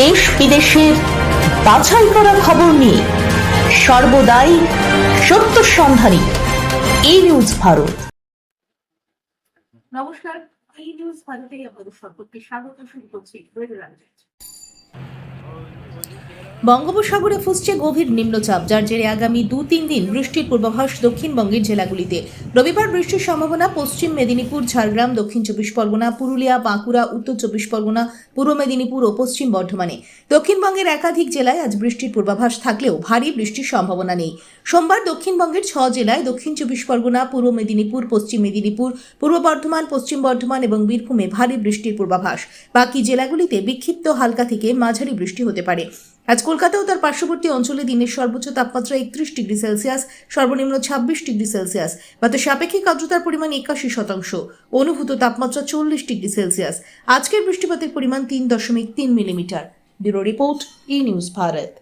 দেশ বিদেশের বাছাই করা খবর নিয়ে সর্বদাই সত্য সন্ধানী। এই নিউজ ভারত। নমস্কার, এই নিউজ ভারতে আপনাদের সকলকে স্বাগত শুরু করছি বঙ্গোপসাগরে ফুসছে গভীর নিম্নচাপ, যার জেরে আগামী দু তিন দিন বৃষ্টির পূর্বাভাস দক্ষিণবঙ্গের জেলাগুলিতে। রবিবার বৃষ্টির সম্ভাবনা পশ্চিম মেদিনীপুর, ঝাড়গ্রাম, দক্ষিণ চব্বিশ পরগনা, পুরুলিয়া, বাঁকুড়া, উত্তর চব্বিশ পরগনা, পূর্ব মেদিনীপুর ও পশ্চিম বর্ধমানে। দক্ষিণবঙ্গের একাধিক জেলায় আজ বৃষ্টির পূর্বাভাস থাকলেও ভারী বৃষ্টির সম্ভাবনা নেই। সোমবার দক্ষিণবঙ্গের ছ জেলায় দক্ষিণ চব্বিশ পরগনা, পূর্ব মেদিনীপুর, পশ্চিম মেদিনীপুর, পূর্ব বর্ধমান, পশ্চিম বর্ধমান এবং বীরভূমে ভারী বৃষ্টির পূর্বাভাস। বাকি জেলাগুলিতে বিক্ষিপ্ত হালকা থেকে মাঝারি বৃষ্টি হতে পারে। আজ কলকাতা ও তার পার্শ্ববর্তী অঞ্চলে দিনের সর্বোচ্চ তাপমাত্রা একত্রিশ ডিগ্রি সেলসিয়াস, সর্বনিম্ন ছাব্বিশ ডিগ্রি সেলসিয়াস বাতাস সাপেক্ষিক আর্দ্রতার পরিমাণ একাশি শতাংশ, অনুভূত তাপমাত্রা চল্লিশ ডিগ্রি সেলসিয়াস। আজকের বৃষ্টিপাতের পরিমাণ তিন দশমিক তিন millimetre. Bureau report, E news Bharat.